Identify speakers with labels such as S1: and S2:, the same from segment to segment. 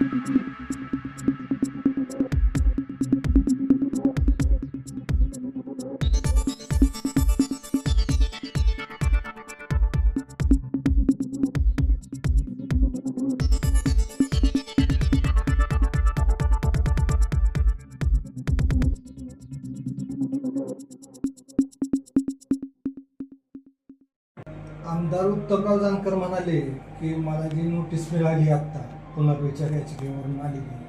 S1: आमदार उत्तमराव जानकर म्हणाले की मला जी नोटीस मिळाली आत्ता पुनर्विचार याचिकेवरून आलेली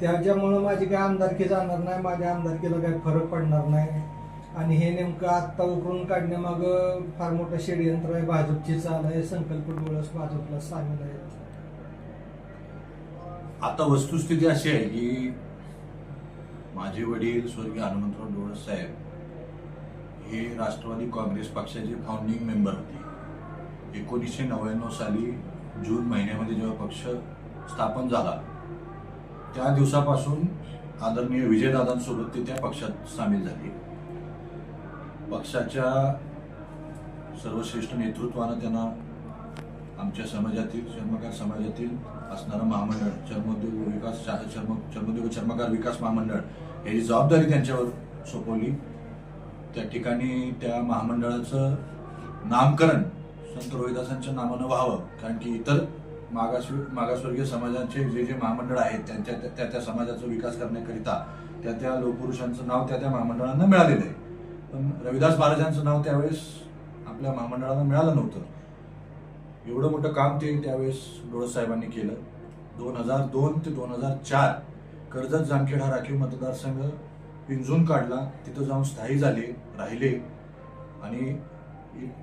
S1: त्याच्यामुळं माझी काय आमदारकी जाणार नाही माझ्या आमदारकीला काही फरक पडणार नाही. आणि हे नेमकं आत्ता उकरून काढण्यामागं फार मोठं षडयंत्र आहे. भाजपची चाल आहे संकल्प डोळस भाजपला सामील आहे
S2: आता वस्तुस्थिती अशी आहे की माझे वडील स्वर्गीय हनुमंतराव डोळस साहेब हे राष्ट्रवादी काँग्रेस पक्षाचे फाउंडिंग मेंबर होते. एकोणीसशे नव्याण्णव साली जून महिन्यामध्ये जेव्हा पक्ष स्थापन झाला. त्या दिवसापासून आदरणीय विजयदादांसोबत ते त्या पक्षात सामील झाले. पक्षाच्या सर्वश्रेष्ठ नेतृत्वानं त्यांना आमच्या समाजातील चर्मकार समाजातील असणारं महामंडळ चर्मोद्योग विकास चर्म चर्मोद्योग चर्मकार विकास महामंडळ याची जबाबदारी त्यांच्यावर सोपवली. त्या ठिकाणी त्या महामंडळाचं नामकरण संत रोहिदासांच्या नावानं व्हावं कारण की इतर मागास मागासवर्गीय समाजाचे जे जे महामंडळ आहेत त्यांच्या त्या- त्या त्या समाजाचा विकास करण्याकरिता त्या त्या लोकपुरुषांचं नाव त्या त्या महामंडळांना मिळालेलं आहे. पण रविदास महाराजांचं नाव त्यावेळेस आपल्या महामंडळाला मिळालं नव्हतं. एवढं मोठं काम ते त्यावेळेस डोळसाहेबांनी केलं. दोन हजार दोन ते दोन हजार चार कर्जत जामखेड हा राखीव मतदारसंघ पिंजून काढला. तिथं जाऊन स्थायी झाले राहिले आणि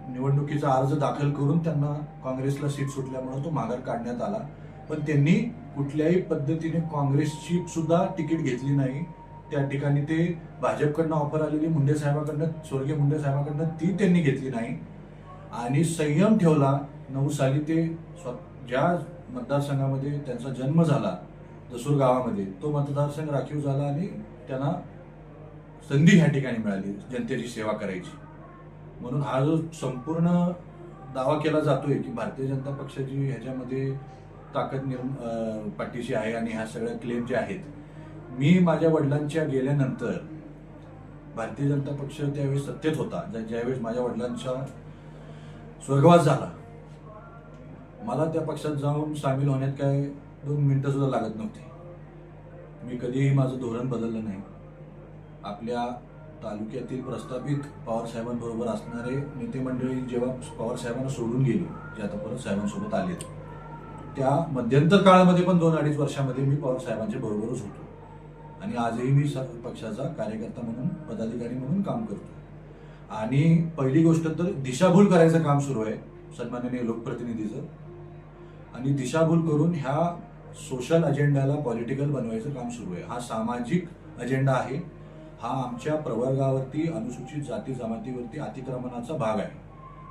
S2: निवडणुकीचा अर्ज दाखल करून त्यांना काँग्रेसला सीट सुटल्यामुळे तो माघार काढण्यात आला. पण त्यांनी कुठल्याही पद्धतीने काँग्रेसची सुद्धा तिकीट घेतली नाही. त्या ठिकाणी ते भाजपकडनं ऑफर आलेली मुंडे साहेबाकडनं स्वर्गीय मुंडे साहेबाकडनं ती त्यांनी घेतली नाही. आणि संयम ठेवला नऊ साली ते स्व ज्या मतदारसंघामध्ये त्यांचा जन्म झाला दसूर गावामध्ये तो मतदारसंघ राखीव झाला आणि त्यांना संधी ह्या ठिकाणी मिळाली जनतेची सेवा करायची. म्हणून हा जो संपूर्ण दावा केला जातोय की भारतीय जनता पक्षाची ह्याच्यामध्ये ताकद निर्म पाठीशी आहे आणि ह्या सगळ्या क्लेम जे आहेत मी माझ्या वडिलांच्या गेल्यानंतर भारतीय जनता पक्ष त्यावेळेस सत्तेत होता. ज्या- ज्यावेळेस माझ्या वडिलांचा स्वर्गवास झाला मला त्या पक्षात जाऊन सामील होण्यात काय दोन मिनटं सुद्धा लागत नव्हती. मी कधीही माझं धोरण बदललं नाही. आपल्या तालुक्यातील प्रस्थापित पवार साहेबांबरोबर असणारे नेते मंडळी जेव्हा पवार साहेबांना सोडून गेली जे आता परत साहेबांसोबत आले त्या मध्यंतर काळामध्ये पण दोन अडीच वर्षामध्ये मी पवारसाहेबांच्या बरोबरच होतो. आणि आजही मी स- पक्षाचा कार्यकर्ता म्हणून पदाधिकारी म्हणून काम करतो. आणि पहिली गोष्ट तर दिशाभूल करायचं काम सुरू आहे सन्माननीय लोकप्रतिनिधीचं. आणि दिशाभूल करून ह्या सोशल अजेंडाला पॉलिटिकल बनवायचं काम सुरू आहे. हा सामाजिक अजेंडा आहे. हा आमच्या प्रवर्गावरती अनुसूचित जाती जमातीवरती अतिक्रमणाचा भाग आहे.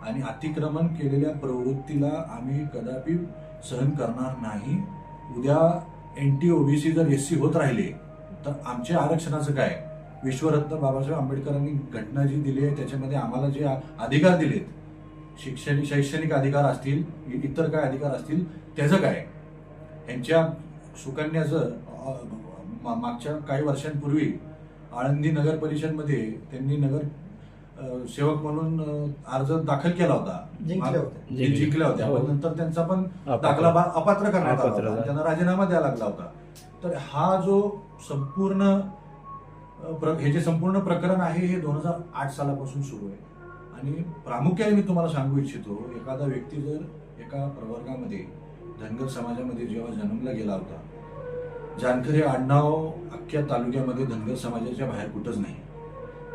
S2: आणि अतिक्रमण केलेल्या प्रवृत्तीला आम्ही कदापि सहन करणार नाही. उद्या एन टी ओबीसी जर एस सी होत राहिले तर आमच्या आरक्षणाचं काय? विश्वरत्न बाबासाहेब आंबेडकरांनी घटना जी दिली आहे त्याच्यामध्ये आम्हाला जे आ- अधिकार दिलेत शिक्षणिक शैक्षणिक अधिकार असतील इतर काय अधिकार असतील त्याचं काय? यांच्या सुकन्याचं मा- मागच्या काही वर्षांपूर्वी आळंदी नगर परिषदमध्ये त्यांनी नगर सेवक म्हणून अर्ज दाखल केला होता
S1: जिंकल्या होत्या.
S3: हो.
S2: पण नंतर त्यांचा पण
S3: अपात्र.
S2: दाखला अपात्र करण्यात आला होता. त्यांना राजीनामा द्यावा लागला होता तर हा जो संपूर्ण हे जे संपूर्ण प्रकरण आहे हे दोन हजार आठ सालापासून सुरू आहे आणि प्रामुख्याने मी तुम्हाला सांगू इच्छितो एखादा व्यक्ती जर एका प्रवर्गामध्ये धनगर समाजामध्ये जेव्हा जन्मला गेला होता जानकर हे आडनाव अख्ख्या तालुक्यामध्ये धनगर समाजाच्या बाहेर कुठंच नाही.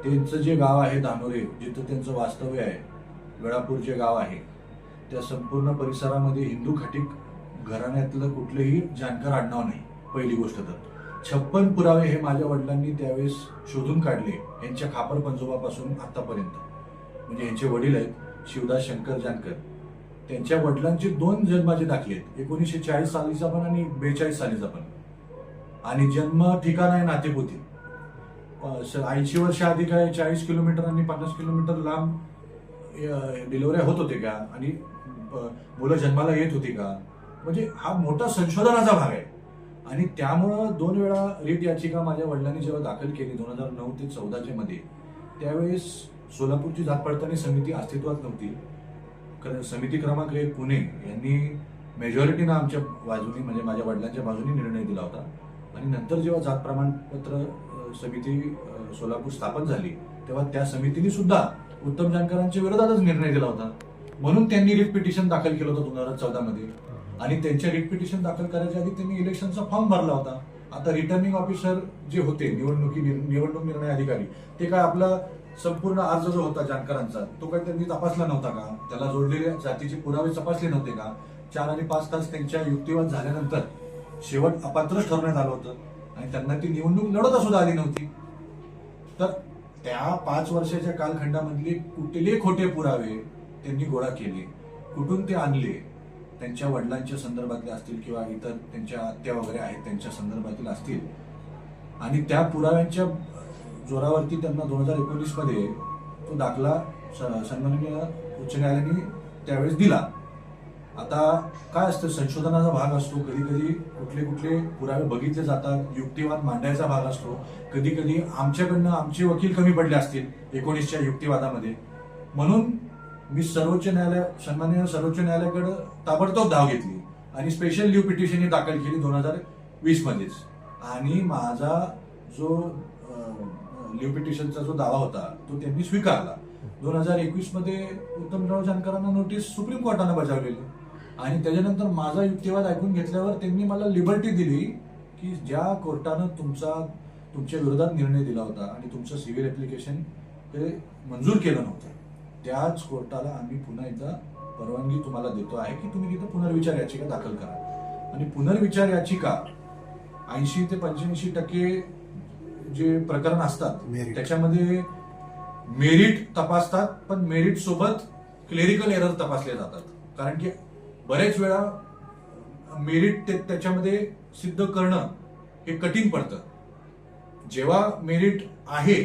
S2: त्यांचं जे गाव आहे धानोरे जिथं त्यांचं वास्तव्य आहे वेळापूर जे गाव आहे त्या संपूर्ण परिसरामध्ये हिंदू खाटीक घराण्यातलं कुठलंही जानकर आडनाव नाही पहिली गोष्ट तर. छप्पन पुरावे हे माझ्या वडिलांनी त्यावेळेस शोधून काढले यांच्या खापर पंजोबापासून आतापर्यंत. म्हणजे यांचे वडील आहेत शिवदास शंकर जानकर. त्यांच्या वडिलांचे दोन जन्माचे दाखले आहेत एकोणीसशे चाळीस सालीचा पण आणि बेचाळीस सालीचा पण. आणि जन्म ठिकाण आहे नातेपुती. ऐंशी वर्ष आधी काय चाळीस किलोमीटर आणि पन्नास किलोमीटर लांब डिलिव्हऱ्या होत होते का? आणि मुलं जन्माला येत होती का? म्हणजे हा मोठा संशोधनाचा भाग आहे. आणि त्यामुळं दोन वेळा रीट याचिका माझ्या वडिलांनी जेव्हा दाखल केली दोन हजार नऊ ते चौदाच्या मध्ये त्यावेळेस सोलापूरची जात पडताळणी समिती अस्तित्वात नव्हती. समिती क्रमांक एक पुणे यांनी मेजॉरिटीनं आमच्या बाजूनी म्हणजे माझ्या वडिलांच्या बाजूनी निर्णय दिला होता. आणि नंतर जेव्हा जात प्रमाणपत्र समिती सोलापूर स्थापन झाली तेव्हा त्या समितीने सुद्धा उत्तम जानकरांच्या विरोधातच निर्णय दिला होता. म्हणून त्यांनी रिट पिटिशन दाखल केलं होतं दोन हजार चौदा मध्ये. आणि त्यांच्या रिट पिटिशन दाखल करायच्या आधी त्यांनी इलेक्शनचा फॉर्म भरला होता. आता रिटर्निंग ऑफिसर जे होते निवडणुकी निवडणूक निर्णय अधिकारी ते काय आपला संपूर्ण अर्ज जो होता जानकरांचा तो काय त्यांनी तपासला नव्हता का? त्याला जोडलेल्या जातीचे पुरावे तपासले नव्हते का? चार आणि पाच तास त्यांच्या युक्तिवाद झाल्यानंतर शेवट अपात्रच ठरवण्यात आलं होतं. आणि त्यांना ती निवडणूक लढवता सुद्धा आली नव्हती. तर त्या पाच वर्षाच्या कालखंडामधले कुठले खोटे पुरावे त्यांनी गोळा केले. कुठून ते आणले? त्यांच्या वडिलांच्या संदर्भातले असतील किंवा इतर त्यांच्या आत्या वगैरे आहेत त्यांच्या संदर्भातील असतील. आणि त्या पुराव्यांच्या जोरावरती त्यांना दोन हजार एकोणीसमध्ये तो दाखला स- सन्माननीय उच्च न्यायालयाने त्यावेळेस दिला. आता काय असतं संशोधनाचा भाग असतो कधी कधी कुठले कुठले पुरावे बघितले जातात युक्तिवाद मांडायचा भाग असतो. कधी कधी आमच्याकडनं आमचे वकील कमी पडले असतील एकोणीसच्या युक्तिवादामध्ये. म्हणून मी सर्वोच्च न्यायालय सन्माननीय सर्वोच्च न्यायालयाकडे ताबडतोब धाव घेतली आणि स्पेशल लिव्ह पिटिशन दाखल केली दोन हजार वीसमध्येच. आणि माझा जो लिव्ह पिटिशनचा जो दावा होता तो त्यांनी स्वीकारला. दोन हजार एकवीसमध्ये उत्तम उत्तमराव जानकरांना नोटीस सुप्रीम कोर्टानं बजावलेली. आणि त्याच्यानंतर माझा युक्तिवाद ऐकून घेतल्यावर त्यांनी मला लिबर्टी दिली की ज्या कोर्टानं तुमचा तुमच्या विरोधात निर्णय दिला होता आणि तुमचं सिव्हिल ऍप्लिकेशन हे मंजूर केलं नव्हतं. त्याच कोर्टाला आम्ही पुन्हा एकदा परवानगी तुम्हाला देतो आहे की तुम्ही तिथं पुनर्विचार याचिका दाखल करा. आणि पुनर्विचार याचिका ऐंशी ते पंच्याऐंशी टक्के जे प्रकरण असतात. त्याच्यामध्ये मेरिट तपासतात पण मेरिट सोबत क्लेरिकल एरर तपासले जातात. कारण की बरेच वेळा मेरिट ते त्याच्यामध्ये सिद्ध करणं हे कठीण पडतं. जेव्हा मेरिट आहे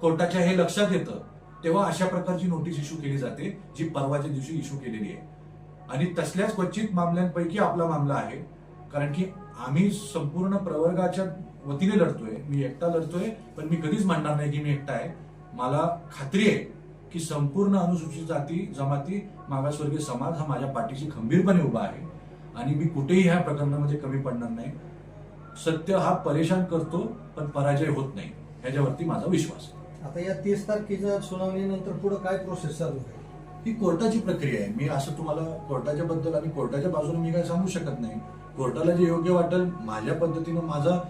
S2: कोर्टाच्या हे लक्षात येतं तेव्हा अशा प्रकारची नोटीस इश्यू केली जाते जी परवाच्या दिवशी इश्यू केलेली आहे. आणि तसल्याच क्वचित मामल्यांपैकी आपला मामला आहे कारण की आम्ही संपूर्ण प्रवर्गाच्या वतीने लढतोय मी एकटा लढतोय पण मी कधीच म्हणणार नाही की मी एकटा आहे. मला खात्री आहे की संपूर्ण अनुसूचित जाती जमाती मागासवर्गीय समाज हा माझ्या पाठीशी खंबीरपणे उभा आहे. आणि मी कुठेही ह्या प्रकरणामध्ये कमी पडणार नाही. सत्य हा परेशान करतो पण पराजय होत नाही. ह्याच्यावरती माझा विश्वास.
S1: आता या तीस तारखेच्या सुनावणीनंतर पुढे काय प्रोसेस चालू आहे?
S2: ही कोर्टाची प्रक्रिया आहे. मी असं तुम्हाला कोर्टाच्या बद्दल आणि कोर्टाच्या बाजूने मी काय सांगू शकत नाही. कोर्टाला जे योग्य वाटेल माझ्या पद्धतीनं माझा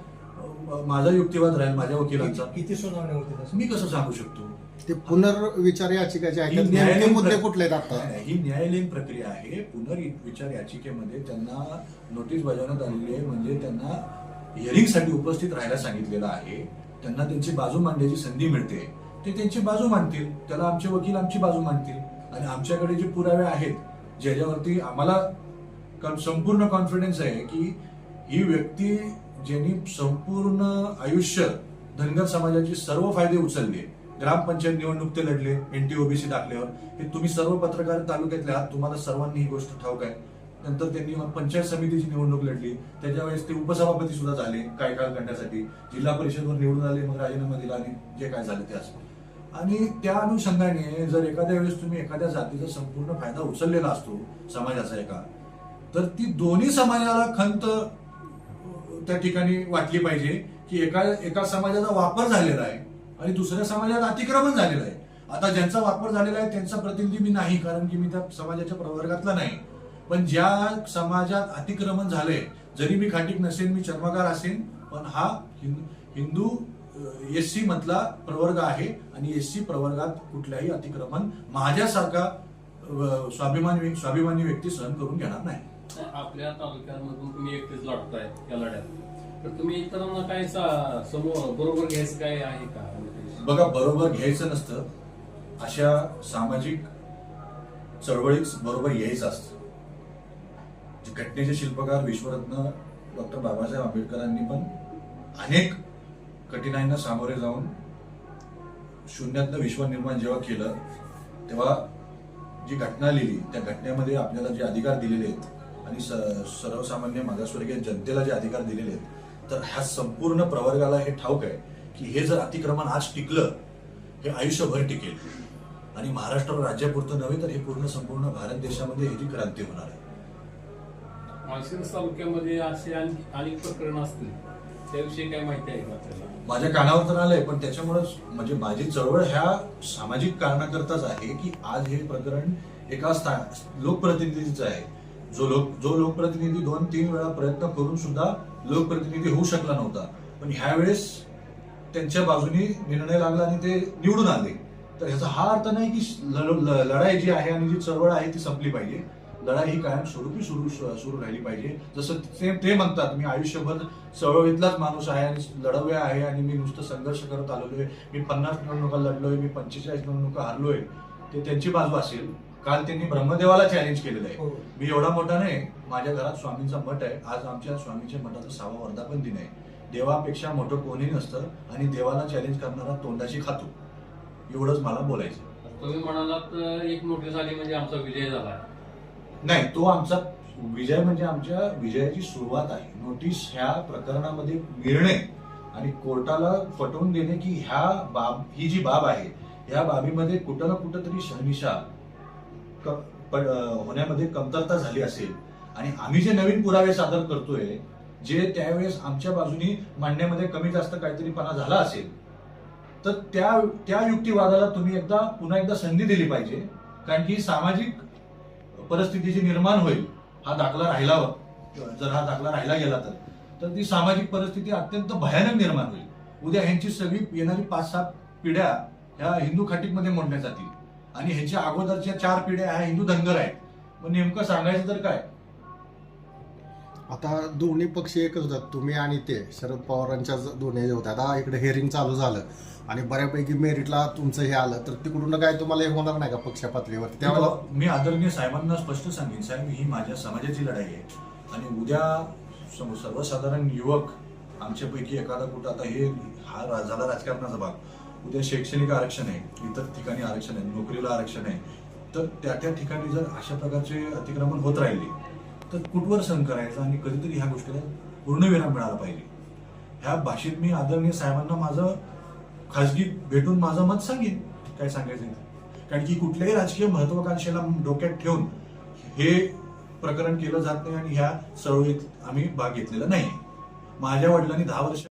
S2: माझा युक्तिवाद राहील माझ्या वकिलांचा.
S1: किती- सुनावणी होती?
S2: मी कसं सांगू शकतो?
S3: ते पुनर्विचार याचिकाचे आहेत. नेमके मुद्दे कुठले आहेत आता?
S2: नाही, ही न्यायालयीन प्रक्रिया आहे. पुनर्विचार याचिकेमध्ये त्यांना नोटीस बजावण्यात आलेली आहे. म्हणजे त्यांना हिअरिंगसाठी उपस्थित राहायला सांगितलेलं आहे. त्यांना त्यांची बाजू मांडण्याची संधी मिळते. ते त्यांची बाजू मांडतील. त्याला आमचे वकील आमची बाजू मांडतील. आणि आमच्याकडे जे पुरावे आहेत ज्याच्यावरती आम्हाला संपूर्ण कॉन्फिडन्स आहे की ही व्यक्ती ज्यांनी संपूर्ण आयुष्य धनगर समाजाचे सर्व फायदे उचलले ग्रामपंचायत निवडणूक ते लढले एनटीओबीसी दाखल्यावर हे तुम्ही सर्व पत्रकार तालुक्यातले आहात तुम्हाला सर्वांनी ही गोष्ट ठाऊक आहे. नंतर त्यांनी पंचायत समितीची निवडणूक लढली. त्याच्या वेळेस ते उपसभापती सुद्धा झाले काही काळ करण्यासाठी जिल्हा परिषदवर निवडून आले मग राजीनामा दिला आणि जे काय झालं ते असं. आणि त्या अनुषंगाने जर एखाद्या वेळेस तुम्ही एखाद्या जातीचा संपूर्ण फायदा उचललेला असतो समाजाचा एका तर ती दोन्ही समाजाला खंत त्या ठिकाणी वाटली पाहिजे की एका एका समाजाचा वापर झालेला आहे. आणि दुसऱ्या समाजात अतिक्रमण झालेलं आहे. आता ज्यांचा वापर झालेला आहे त्यांचा प्रतिनिधी मी नाही कारण की मी त्या समाजाच्या प्रवर्गातला नाही. पण ज्या समाजात अतिक्रमण झालंय जरी मी खाटीक नसेन मी चर्मकार असेन पण हा हिंदू एस सी मधला प्रवर्ग आहे आणि एस सी प्रवर्गात कुठल्याही अतिक्रमण माझ्यासारखा स्वाभिमान स्वाभिमानी स्वाभिमानी व्यक्ती सहन करून घेणार नाही.
S4: आपल्या तालुक्यामधून तुम्ही एकटेच लढताय या लढ्यात. तर तुम्ही इतरांना काय सा- बरोबर घ्यायचं काय आहे का?
S2: बघा बरोबर घ्यायचं नसतं अशा सामाजिक चळवळीत बरोबर यायचं असतं. घटनेचे शिल्पकार विश्वरत्न डॉक्टर बाबासाहेब आंबेडकरांनी पण अनेक कठीणाईंना सामोरे जाऊन शून्यातनं विश्व निर्माण जेव्हा केलं तेव्हा जी घटना लिहिली त्या घटनेमध्ये आपल्याला जे अधिकार दिलेले आहेत आणि स- सर्वसामान्य मागासवर्गीय जनतेला जे अधिकार दिलेले आहेत तर ह्या संपूर्ण प्रवर्गाला हे ठाऊक आहे की हे जर अतिक्रमण आज टिकलं हे आयुष्यभर टिकेल. आणि महाराष्ट्र राज्यापुरतं नव्हे तर हे पूर्ण संपूर्ण भारत देशामध्ये ह्याची क्रांती होणार आहे.
S4: माळशिरस तालुक्यामध्ये असे अनेक प्रकरण असतील. त्याविषयी काय माहिती आहे का आपल्याला?
S2: माझ्या कानावर तर आलंय पण त्याच्यामुळेच म्हणजे माझी चळवळ ह्या सामाजिक कारणाकरताच आहे की आज हे प्रकरण एका लोकप्रतिनिधीचं आहे. जो लोक जो लोकप्रतिनिधी दोन तीन वेळा प्रयत्न करून सुद्धा लोकप्रतिनिधी होऊ शकला नव्हता. पण ह्यावेळेस त्यांच्या बाजूनी निर्णय लागला आणि ते निवडून आले. तर ह्याचा हा अर्थ नाही की लढाई जी आहे आणि जी चळवळ आहे ती संपली पाहिजे. लढाई ही कायम स्वरूपी सुरू सुरू राहिली पाहिजे. जसं ते ते म्हणतात मी आयुष्यभर चळवळीतलाच माणूस आहे आणि लढवया आहे आणि मी नुसतं संघर्ष करत आलेलो आहे. मी पन्नास निवडणुका लढलोय मी पंचेचाळीस निवडणुका हारलोय. ते त्यांची बाजू असेल. काल त्यांनी ब्रह्मदेवाला चॅलेंज केलेलं आहे.
S1: हो.
S2: मी एवढा मोठा नाही. माझ्या घरात स्वामींचा मठ आहे. आज आमच्या स्वामीच्या मठाचा सहावा वर्धापन दिन आहे. देवापेक्षा मोठं कोणी नसतं आणि देवाला चॅलेंज करणारा तोंडाशी खातो. एवढंच मला बोलायचं.
S4: तुम्ही म्हणालात एक नोटीस आली म्हणजे आमचा विजय झाला.
S2: नाही तो आमचा विजय म्हणजे आमच्या विजयाची सुरुवात आहे. नोटीस ह्या प्रकरणामध्ये निर्णय आणि कोर्टाला पटवून देणे की ह्या बाब ही जी बाब आहे ह्या बाबीमध्ये कुठं ना कुठं तरी शहनिशा होण्यामध्ये कमतरता झाली असेल. आणि आम्ही जे नवीन पुरावे सादर करतोय जे त्यावेळेस आमच्या बाजूनी मांडण्यामध्ये कमी जास्त काहीतरीपणा झाला असेल तर त्या त्या युक्तिवादाला तुम्ही एकदा पुन्हा एकदा संधी दिली पाहिजे कारण की सामाजिक परिस्थिती जी निर्माण होईल हा दाखला राहिला जर हा दाखला राहिला गेला तर. तर ती सामाजिक परिस्थिती अत्यंत भयानक निर्माण होईल. उद्या ह्यांची सगळी येणारी पाच सात पिढ्या ह्या हिंदू खाटीमध्ये मोडल्या जातील. आणि ह्याच्या अगोदरच्या चार पिढ्या ह्या हिंदू धनगर आहेत. मग नेमकं सांगायचं तर काय?
S3: आता दोन्ही पक्ष एकच होतात तुम्ही आणि ते. शरद पवारांच्या ज- दोन्ही होत्या आता इकडे हेअरिंग चालू झालं आणि बऱ्यापैकी मेरिटला तुमचं हे आलं तर तिकडून काय तुम्हाला हे होणार नाही का पक्ष पातळीवर त्यावेळेला
S2: मी आदरणीय साहेबांना स्पष्ट सांगेन साहेब ही माझ्या समाजाची लढाई आहे. आणि उद्या सम- सर्वसाधारण युवक आमच्यापैकी एखादा कुठं आता हे हा झाला राजकारणाचा भाग. उद्या शैक्षणिक आरक्षण आहे इतर ठिकाणी आरक्षण आहे नोकरीला आरक्षण आहे. तर त्या त्या ठिकाणी जर अशा प्रकारचे अतिक्रमण होत राहिले तर कुठवर सहन करायचा आणि कधीतरी ह्या गोष्टीला पूर्णविराम मिळाला पाहिजे. ह्या भाषेत मी आदरणीय साहेबांना माझं खाजगी भेटून माझं मत सांगेन. काय सांगायचं कारण की कुठल्याही राजकीय महत्वाकांक्षेला डोक्यात ठेवून हे प्रकरण केलं जात नाही आणि ह्या चळवळीत आम्ही भाग घेतलेला नाही. माझ्या वडिलांनी दहा वर्ष